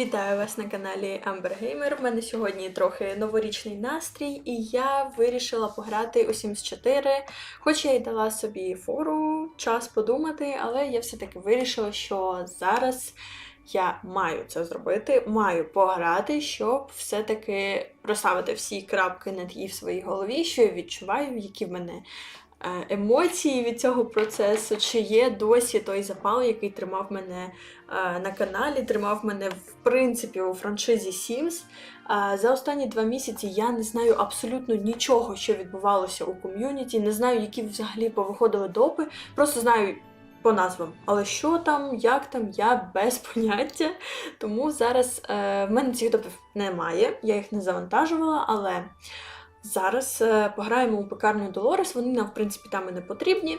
Вітаю вас на каналі Amber Gamer. У мене сьогодні трохи новорічний настрій, і я вирішила пограти у Sims 4. Хоч я й дала собі фору, час подумати, але я все-таки вирішила, що зараз я маю це зробити, маю пограти, щоб все-таки розставити всі крапки над і в своїй голові, що я відчуваю, які в мене емоції від цього процесу, чи є досі той запал, який тримав мене е, на каналі, тримав мене в принципі у франшизі Sims. Е, За останні два місяці я не знаю абсолютно нічого, що відбувалося у ком'юніті, не знаю, які взагалі повиходили допи, просто знаю. По назвам, але що там, як там, я без поняття. Тому зараз е, в мене цих допів немає, я їх не завантажувала, але зараз е, пограємо у пекарню Долорес. Вони нам, в принципі, там і не потрібні.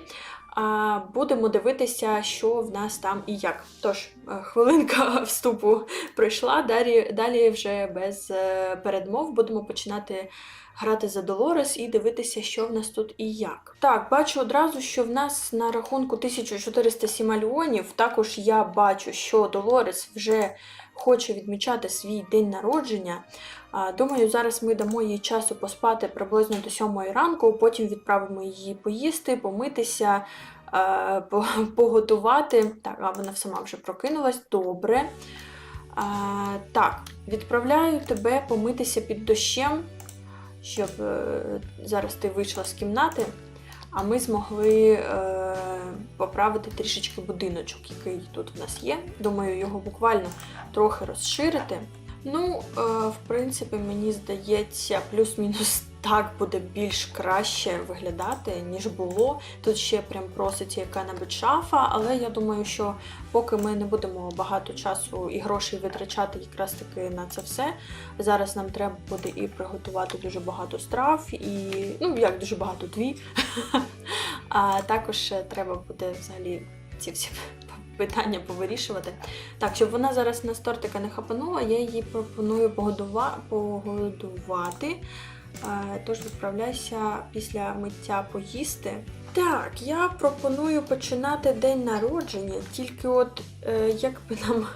А будемо дивитися, що в нас там і як. Тож, е, хвилинка вступу пройшла. Далі, далі вже без е, передмов будемо починати грати за Долорес і дивитися, що в нас тут і як. Так, бачу одразу, що в нас на рахунку 1407 леонів. Також я бачу, що Долорес вже хоче відмічати свій день народження. Думаю, зараз ми дамо їй часу поспати приблизно до 7 ранку, потім відправимо її поїсти, помитися, е, поготувати. Так, а вона сама вже прокинулась. Добре. Так, відправляю тебе помитися під дощем, щоб е, зараз ти вийшла з кімнати, а ми змогли е, поправити трішечки будиночок, який тут в нас є. Думаю, його буквально трохи розширити. Ну, е, в принципі, мені здається, плюс-мінус так буде більш краще виглядати, ніж було. Тут ще прям проситься яка-небудь шафа, але я думаю, що поки ми не будемо багато часу і грошей витрачати якраз таки на це все. Зараз нам треба буде і приготувати дуже багато страв, і ну як дуже багато дві. А також треба буде взагалі ці всі питання повирішувати. Так, щоб вона зараз на тортика не хапанула, я її пропоную погодува... погодувати. Е, Тож відправляйся після миття поїсти. Так, я пропоную починати день народження, тільки от е, як би нам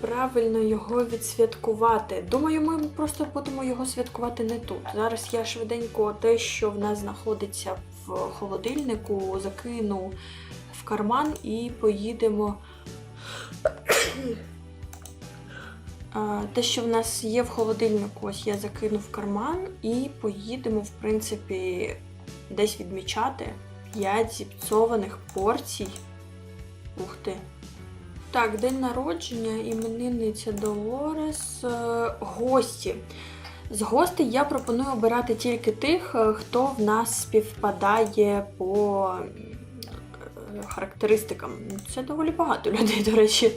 правильно його відсвяткувати. Думаю, ми просто будемо його святкувати не тут. Зараз я швиденько те, що в нас знаходиться в холодильнику, закину карман і поїдемо. Те, що в нас є в холодильнику, ось я закину в карман і поїдемо, в принципі, десь відмічати 5 зіпсованих порцій. Ух ти. Так, день народження, іменинниця Долорес, е, гості. З гостей я пропоную обирати тільки тих, е, хто в нас співпадає по характеристикам. Це доволі багато людей, до речі.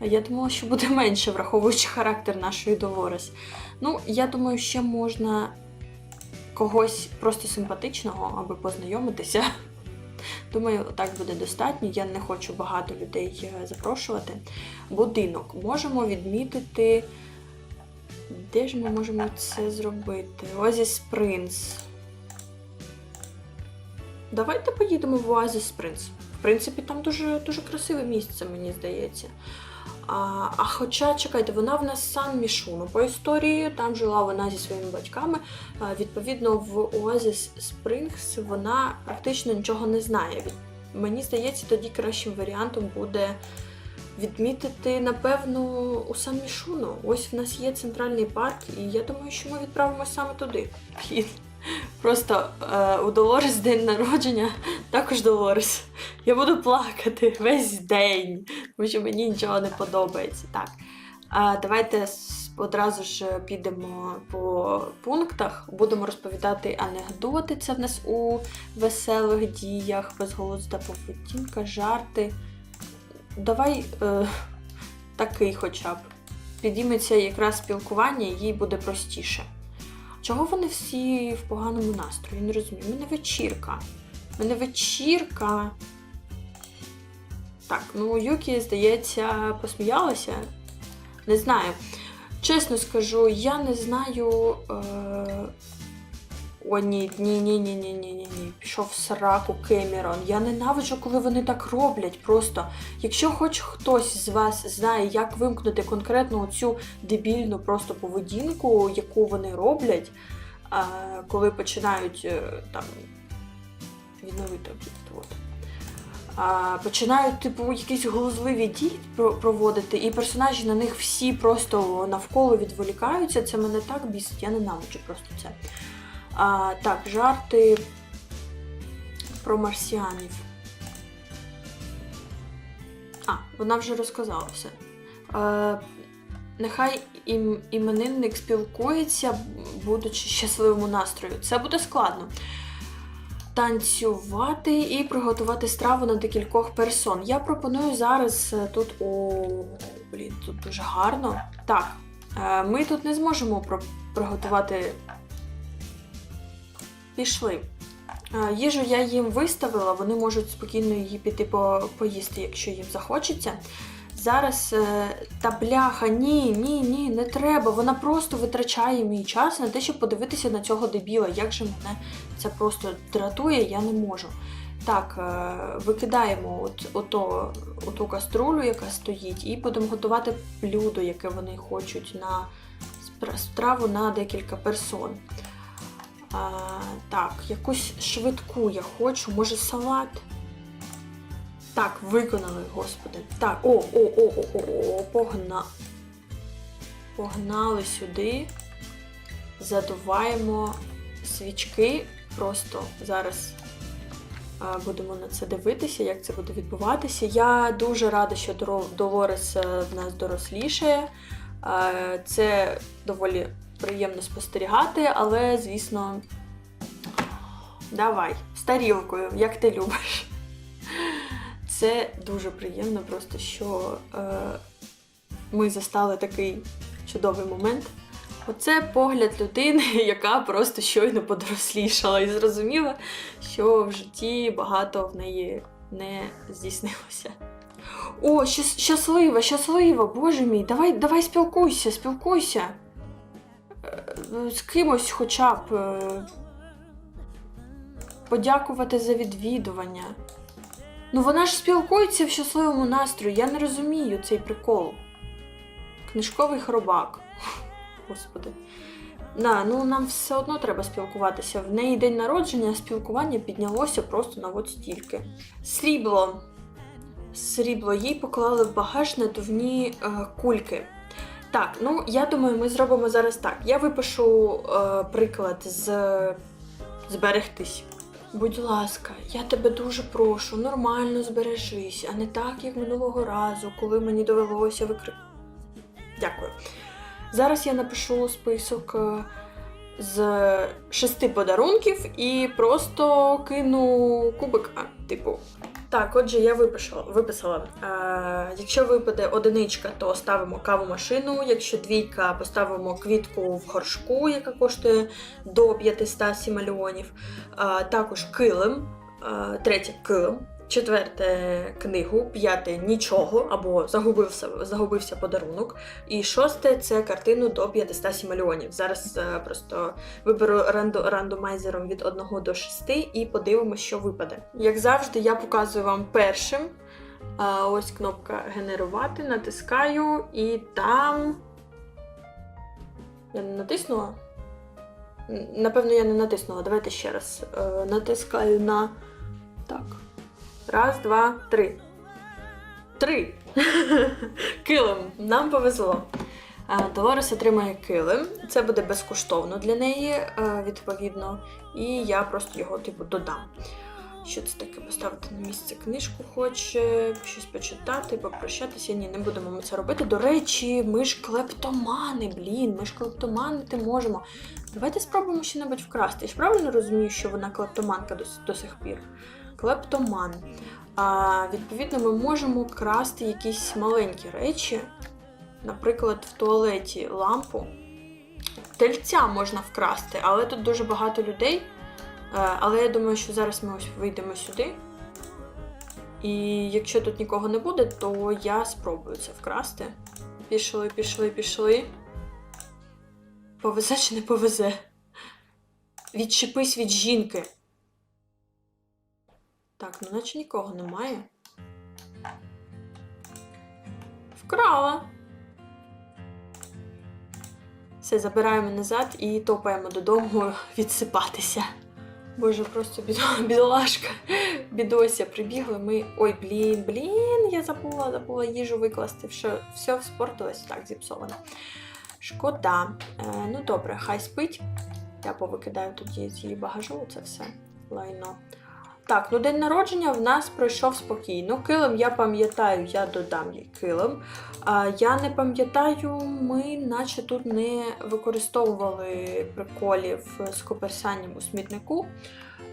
Я думала, що буде менше, враховуючи характер нашої Долорес. Ну, я думаю, ще можна когось просто симпатичного, аби познайомитися. Думаю, так буде достатньо. Я не хочу багато людей е, запрошувати. Будинок. Можемо відмітити. Де ж ми можемо це зробити? Оазіс Принц. Давайте поїдемо в Оазіс Принц. В принципі, там дуже, дуже красиве місце, мені здається. А, а хоча, чекайте, вона в нас сан Мішуну по історії, там жила вона зі своїми батьками. А, відповідно, в Оазіс Спрингс вона практично нічого не знає. Мені здається, тоді кращим варіантом буде відмітити, напевно, у сан Мішуну. Ось в нас є центральний парк, і я думаю, що ми відправимося саме туди. Просто е, у Долорес день народження, також Долорес. Я буду плакати весь день, тому що мені нічого не подобається. Так. А, давайте одразу ж підемо по пунктах. Будемо розповідати анекдоти. Це в нас у веселих діях, безголузда поведінка, жарти. Давай е, такий хоча б. Підійметься якраз спілкування, їй буде простіше. Чого вони всі в поганому настрої? Не розумію. У мене вечірка. У мене вечірка. Так, ну Юкі, здається, посміялася. Не знаю. Чесно скажу, я не знаю. Е... О, ні, ні, ні, ні, ні, ні, ні, ні. Пішов в сраку Кемерон. Я ненавиджу, коли вони так роблять. Просто, якщо хоч хтось з вас знає, як вимкнути конкретно цю дебільну просто поведінку, яку вони роблять, коли починають е, там відновити об'єкт. Починають, типу, якісь глузливі дії проводити, і персонажі на них всі просто навколо відволікаються. Це мене так бісить, я ненавиджу просто це. А, так, жарти про марсіанів. А, вона вже розказала все. Е, нехай ім, іменинник спілкується, будучи щасливому настрою. Це буде складно. Танцювати і приготувати страву на декількох персон. Я пропоную зараз е, тут. О, блін, тут дуже гарно. Так, е, ми тут не зможемо приготувати. Пішли. Е, Їжу я їм виставила, вони можуть спокійно її піти по- поїсти, якщо їм захочеться. Зараз е, та бляха, ні, ні, ні, не треба. Вона просто витрачає мій час на те, щоб подивитися на цього дебіла. Як же мене це просто дратує, я не можу. Так, е, викидаємо от, ото, оту каструлю, яка стоїть, і будемо готувати блюдо, яке вони хочуть на страву на декілька персон. А, так, якусь швидку я хочу, може салат. Так, виконали, господи. Так, о, о, о, о, о, о, погна... Погнали сюди. Задуваємо свічки. Просто зараз будемо на це дивитися, як це буде відбуватися. Я дуже рада, що Долорес е, в нас дорослішає. А, Це доволі приємно спостерігати, але, звісно, давай, з тарілкою, як ти любиш. Це дуже приємно, просто що е, ми застали такий чудовий момент. Оце погляд людини, яка просто щойно подорослішала і зрозуміла, що в житті багато в неї не здійснилося. О, щас- щаслива, щаслива, боже мій, давай, давай спілкуйся, спілкуйся. З кимось хоча б. е, Подякувати за відвідування. Ну вона ж спілкується в щасливому настрої, я не розумію цей прикол. Книжковий хробак. Господи. На, ну нам все одно треба спілкуватися. В неї день народження, спілкування піднялося просто на от стільки. Срібло. Срібло їй поклали в багаж надувні е, кульки. Так, ну я думаю, ми зробимо зараз так. Я випишу е, приклад з зберегтись. Будь ласка, я тебе дуже прошу, нормально збережись, а не так, як минулого разу, коли мені довелося викри... Дякую. Зараз я напишу список е, з шести подарунків і просто кину кубик, типу. Так, отже, я виписала. виписала. Е, якщо випаде одиничка, то ставимо каву машину. Якщо двійка, поставимо квітку в горшку, яка коштує до 500 сімальонів. Е, також килим, е, третє килим, четверте книгу, п'яте нічого або загубився, загубився подарунок. І шосте це картину до 500 сімальонів. Зараз е, просто виберу рандо, рандомайзером від 1 до 6 і подивимося, що випаде. Як завжди, я показую вам першим. А, ось кнопка генерувати, натискаю, і там. Я не натиснула? Напевно, я не натиснула. Давайте ще раз. Е, натискаю на. Так. Раз, два, три. Три. Килим. Нам повезло. Е, Долорес отримає килим. Це буде безкоштовно для неї, е, відповідно. І я просто його, типу, додам. Що це таке? Поставити на місце книжку хоче, щось почитати, попрощатися. Ні, не будемо ми це робити. До речі, ми ж клептомани, блін, ми ж клептоманити можемо. Давайте спробуємо щось вкрасти. Я ж правильно розумію, що вона клептоманка до, до сих пір. Клептоман. А, відповідно, ми можемо красти якісь маленькі речі. Наприклад, в туалеті лампу. Тельця можна вкрасти, але тут дуже багато людей. Е, Але я думаю, що зараз ми ось вийдемо сюди. І якщо тут нікого не буде, то я спробую це вкрасти. Пішли, пішли, пішли. Повезе чи не повезе? Відчепись від жінки. Так, ну наче нікого немає. Вкрала. Все, забираємо назад і топаємо додому відсипатися. Боже, просто бідо- бідолашка. Бідося прибігли. Ми. Ой, блін, блін, я забула, забула їжу викласти. Все, все вспортилось так зіпсовано. Шкода. Е, ну добре, хай спить. Я повикидаю тоді з її багажу, це все лайно. Так, ну день народження в нас пройшов спокійно. Килим я пам'ятаю, я додам їй килим. А, я не пам'ятаю, ми наче тут не використовували приколів з коперсанням у смітнику.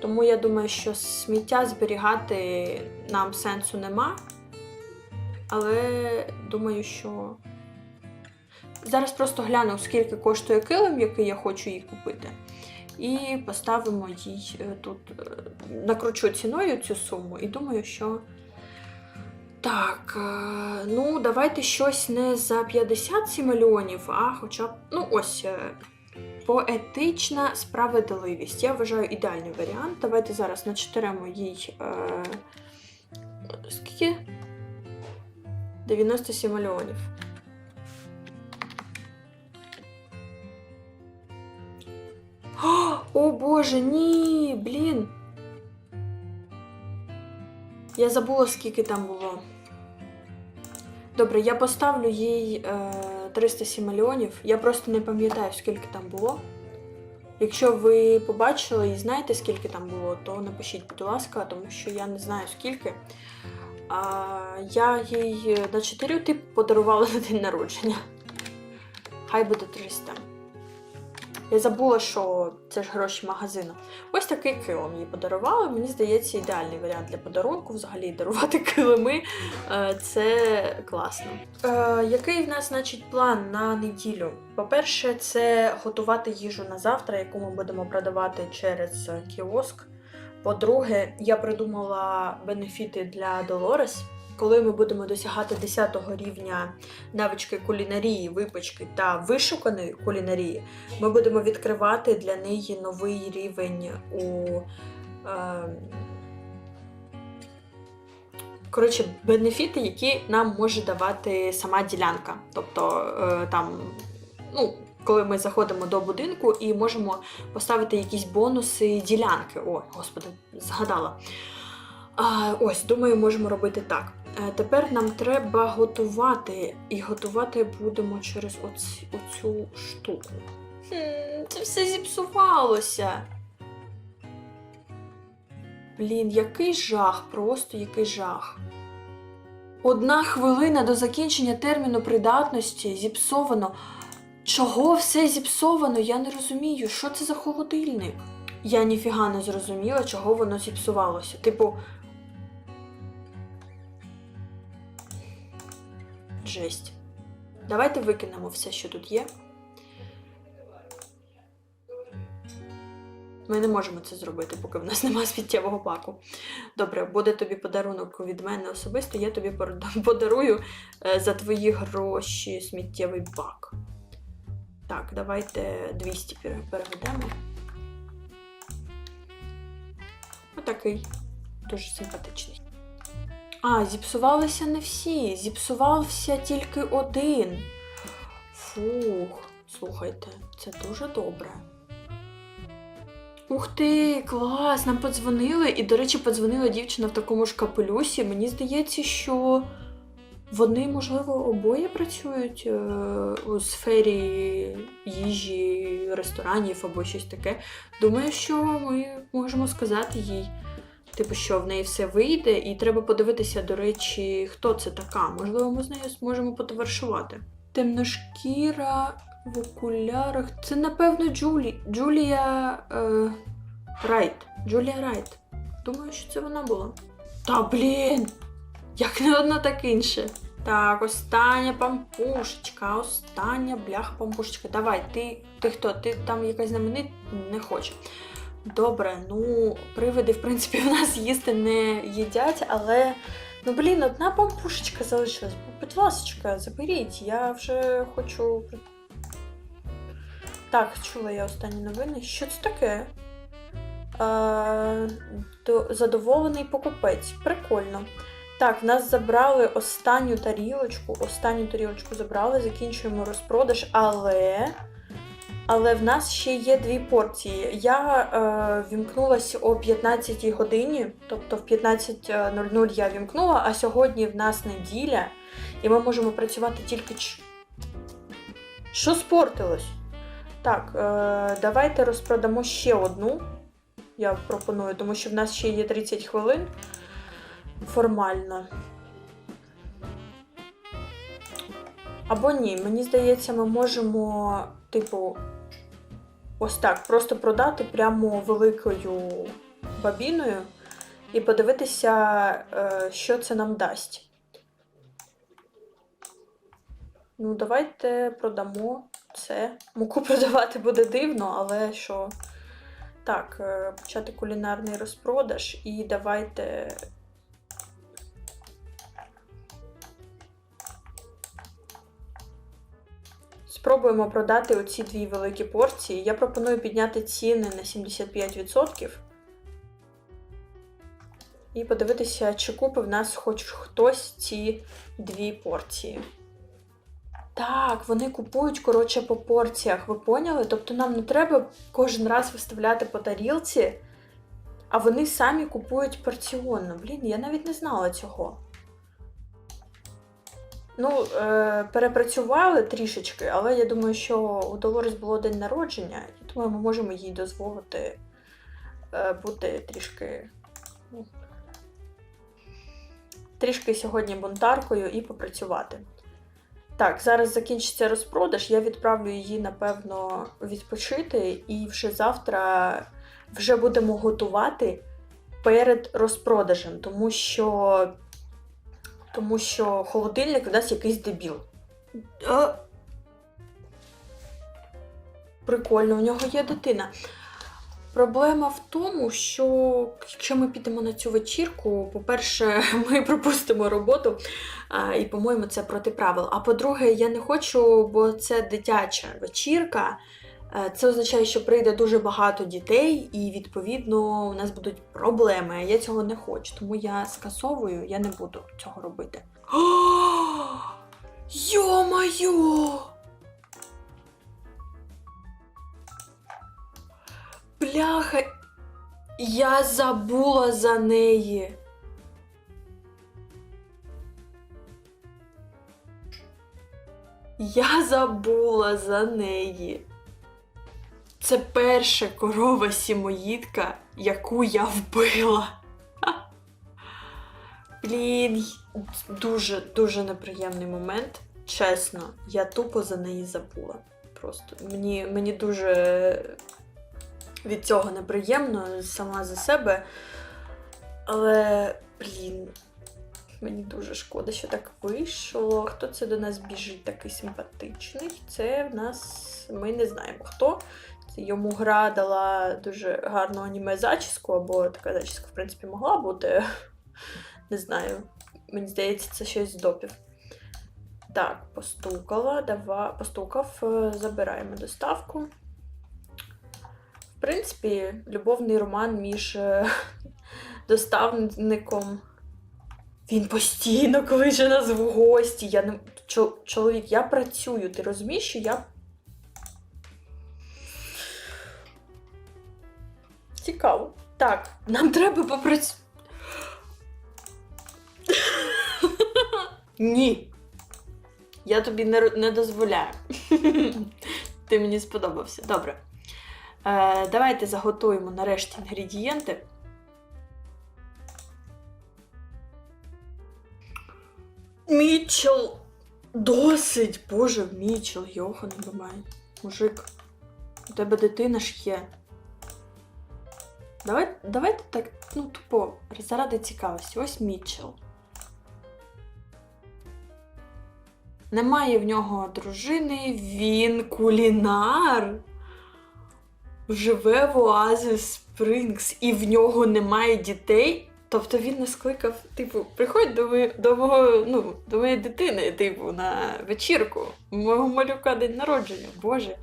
Тому я думаю, що сміття зберігати нам сенсу нема. Але думаю, що зараз просто гляну, скільки коштує килим, який я хочу їй купити. І поставимо їй е, тут, е, накручу ціною цю суму, і думаю, що. Так, е, ну давайте щось не за 57 мільйонів, а хоча б, ну ось, поетична справедливість. Я вважаю ідеальний варіант. Давайте зараз начитаємо їй. Е, скільки? 97 мільйонів. О боже, ні, блін. Я забула, скільки там було. Добре, я поставлю їй е, 307 мільйонів. Я просто не пам'ятаю, скільки там було. Якщо ви побачили і знаєте, скільки там було, то напишіть, будь ласка, тому що я не знаю скільки. А, я їй на 4 тип подарувала на день народження. Хай буде 300. Я забула, що це ж гроші магазину. Ось такий килим їй подарували. Мені здається, ідеальний варіант для подарунку. Взагалі дарувати килими е, це класно. Е, який в нас, значить, план на неділю? По-перше, це готувати їжу на завтра, яку ми будемо продавати через кіоск. По-друге, я придумала бенефіти для Долорес. Коли ми будемо досягати 10 рівня навички кулінарії, випічки та вишуканої кулінарії, ми будемо відкривати для неї новий рівень у. Е, коротше, бенефіти, які нам може давати сама ділянка. Тобто, е, там, ну, коли ми заходимо до будинку і можемо поставити якісь бонуси ділянки. О, господи, згадала. А, ось, думаю, можемо робити так. Е, Тепер нам треба готувати, і готувати будемо через оці, оцю штуку. Хм, це все зіпсувалося. Блін, який жах, просто який жах. Одна хвилина до закінчення терміну придатності зіпсовано. Чого все зіпсовано? Я не розумію, що це за холодильник? Я ніфіга не зрозуміла, чого воно зіпсувалося. Типу. Жесть. Давайте викинемо все, що тут є. Ми не можемо це зробити, поки в нас немає сміттєвого баку. Добре, буде тобі подарунок від мене особисто, я тобі подарую е, за твої гроші сміттєвий бак. Так, давайте 200 переведемо. Отакий. Дуже симпатичний. А, зіпсувалися не всі. Зіпсувався тільки один. Фух, слухайте, це дуже добре. Ух ти, клас! Нам подзвонили. І, до речі, подзвонила дівчина в такому ж капелюсі. Мені здається, що вони, можливо, обоє працюють е, у сфері їжі, ресторанів або щось таке. Думаю, що ми можемо сказати їй. Типу, що в неї все вийде, і треба подивитися, до речі, хто це така. Можливо, ми з нею зможемо потоваришувати. Темношкіра в окулярах. Це, напевно, Джулі. Джулія е, Райт. Джулія Райт. Думаю, що це вона була. Та блін! Як не одна, так інше. Так, остання пампушечка, остання бляха пампушечка. Давай, ти, ти хто? Ти там якась знаменит? Не хоче. Добре, ну, привиди, в принципі, в нас їсти не їдять, але. Ну, блін, одна пампушечка залишилась. Будь ласка, заберіть, я вже хочу. Так, чула я останні новини. Що це таке? Е, задоволений покупець. Прикольно. Так, в нас забрали останню тарілочку. Останню тарілочку забрали, закінчуємо розпродаж, але. Але в нас ще є дві порції. Я е, вімкнулася о 15 годині, тобто в 15.00 я вімкнула, а сьогодні в нас неділя, і ми можемо працювати тільки. ч- Що спортилось? Так, е, давайте розпродамо ще одну. Я пропоную, тому що в нас ще є 30 хвилин формально. Або ні, мені здається, ми можемо, типу, ось так, просто продати прямо великою бабіною і подивитися, е, що це нам дасть. Ну, давайте продамо це. Муку продавати буде дивно, але що. Так, е, почати кулінарний розпродаж і давайте. Спробуємо продати оці дві великі порції. Я пропоную підняти ціни на 75%. І подивитися, чи купив нас хоч хтось ці дві порції. Так, вони купують, коротше, по порціях, ви поняли? Тобто нам не треба кожен раз виставляти по тарілці, а вони самі купують порціонно. Блін, я навіть не знала цього. Ну, е, перепрацювали трішечки, але я думаю, що у Долорес було день народження, і тому ми можемо їй дозволити е, бути трішки. ну, Трішки сьогодні бунтаркою і попрацювати. Так, зараз закінчиться розпродаж. Я відправлю її, напевно, відпочити, і вже завтра вже будемо готувати перед розпродажем, тому що, тому що холодильник нас якийсь дебіл. А... Прикольно, у нього є дитина. Проблема в тому, що якщо ми підемо на цю вечірку, по-перше, ми пропустимо роботу, і, по-моєму, це проти правил. А по-друге, я не хочу, бо це дитяча вечірка. Е, Це означає, що прийде дуже багато дітей, і відповідно у нас будуть проблеми. а Я цього не хочу, тому я скасовую, я не буду цього робити. Йо-моє! Бляха, я забула за неї. Я забула за неї. Це перша корова сімоїдка, яку я вбила. Блін, дуже дуже неприємний момент. Чесно, я тупо за неї забула. Просто мені, мені дуже від цього неприємно сама за себе. Але, блін, мені дуже шкода, що так вийшло. Хто це до нас біжить такий симпатичний? Це в нас ми не знаємо хто. Йому гра дала дуже гарну аніме зачіску, або така зачіска, в принципі, могла бути. Не знаю. Мені здається, це щось з допів. Так, постукала, дава... постукав, е, забираємо доставку. В принципі, любовний роман між е, доставником. Він постійно кличе нас в гості. Я не... Чоловік, я працюю, ти розумієш, що я. Цікаво. Так, нам треба попрацювати. Ні. Я тобі не, не дозволяю. Ти мені сподобався. Добре. Е, давайте заготуємо нарешті інгредієнти. Мічел! Досить! Боже, Мічел, Йохан, бувай. Мужик, у тебе дитина ж є. Давай, давайте так, ну, тупо, заради цікавості. Ось Мічел. Немає в нього дружини, він кулінар. Живе в Оазис Спрингс, і в нього немає дітей. Тобто він нас кликав, типу, приходь до, ми- до мого, ну, до моєї дитини, типу, на вечірку. Мого малюка день народження. Боже.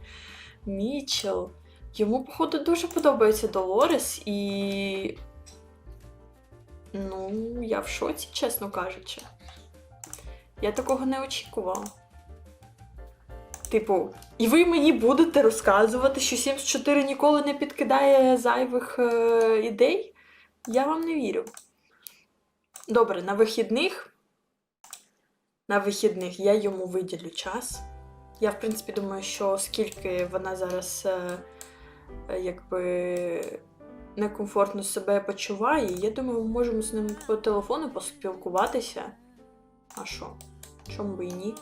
Мічел. Йому, походу, дуже подобається Долорес і. Ну, я в шоці, чесно кажучи. Я такого не очікувала. Типу, і ви мені будете розказувати, що 74 ніколи не підкидає зайвих е, ідей? Я вам не вірю. Добре, на вихідних. На вихідних я йому виділю час. Я, в принципі, думаю, що скільки вона зараз е, якби некомфортно себе почуває, я думаю, ми можемо з ним по телефону поспілкуватися. А що? Чому би і ні?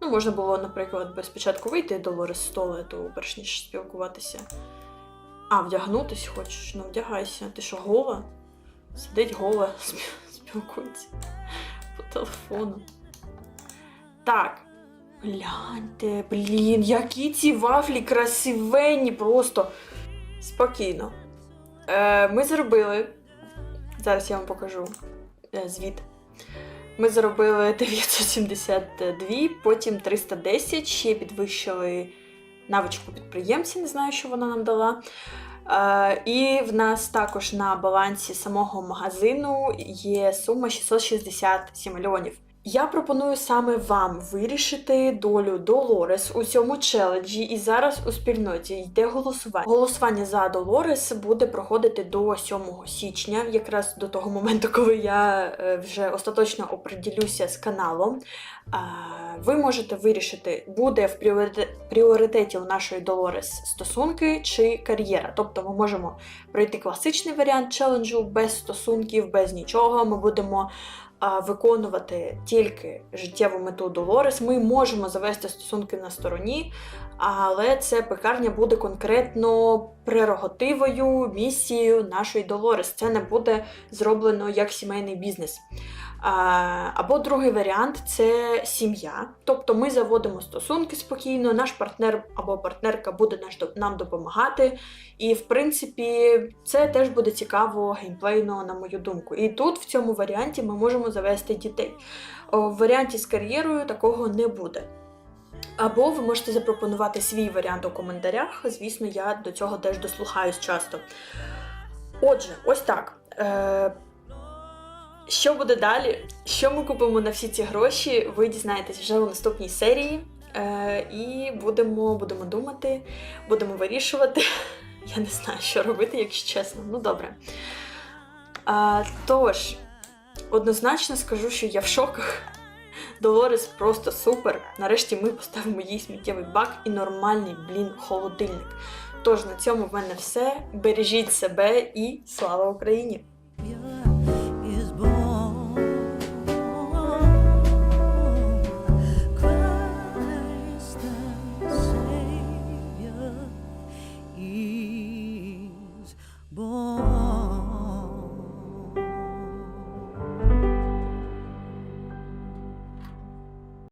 Ну, можна було, наприклад, би спочатку вийти до Лори з туалету, перш ніж спілкуватися. А, вдягнутись хочеш? Ну, вдягайся. Ти що, гола? Сидить гола, спі- спілкується по телефону. Так. Гляньте, блін, які ці вафлі красивенні просто. Спокійно. Е, ми зробили. Зараз я вам покажу е, звіт. Ми заробили 972, потім 310, ще підвищили навичку підприємця, не знаю, що вона нам дала. Е, і в нас також на балансі самого магазину є сума 667 мільйонів. Я пропоную саме вам вирішити долю Долорес у цьому челенджі, і зараз у спільноті йде голосування. Голосування за Долорес буде проходити до 7 січня, якраз до того моменту, коли я е, вже остаточно оприділюся з каналом. Ви можете вирішити, буде в пріоритеті у нашої Долорес стосунки чи кар'єра. Тобто ми можемо пройти класичний варіант челенджу без стосунків, без нічого. Ми будемо виконувати тільки життєву мету Долорес. Ми можемо завести стосунки на стороні, але це пекарня буде конкретно прерогативою, місією нашої Долорес. Це не буде зроблено як сімейний бізнес. Або другий варіант це сім'я. Тобто ми заводимо стосунки спокійно, наш партнер або партнерка буде нам допомагати. І в принципі, це теж буде цікаво геймплейно, на мою думку. І тут в цьому варіанті ми можемо завести дітей. В варіанті з кар'єрою такого не буде. Або ви можете запропонувати свій варіант у коментарях. Звісно, я до цього теж дослухаюсь часто. Отже, ось так. Е, що буде далі? Що ми купимо на всі ці гроші? Ви дізнаєтесь вже у наступній серії. Е, і будемо, будемо думати, будемо вирішувати. Я не знаю, що робити, якщо чесно. Ну добре. А, тож, однозначно скажу, що я в шоках. Долорес просто супер. Нарешті ми поставимо їй сміттєвий бак і нормальний, блін, холодильник. Тож на цьому в мене все. Бережіть себе і слава Україні!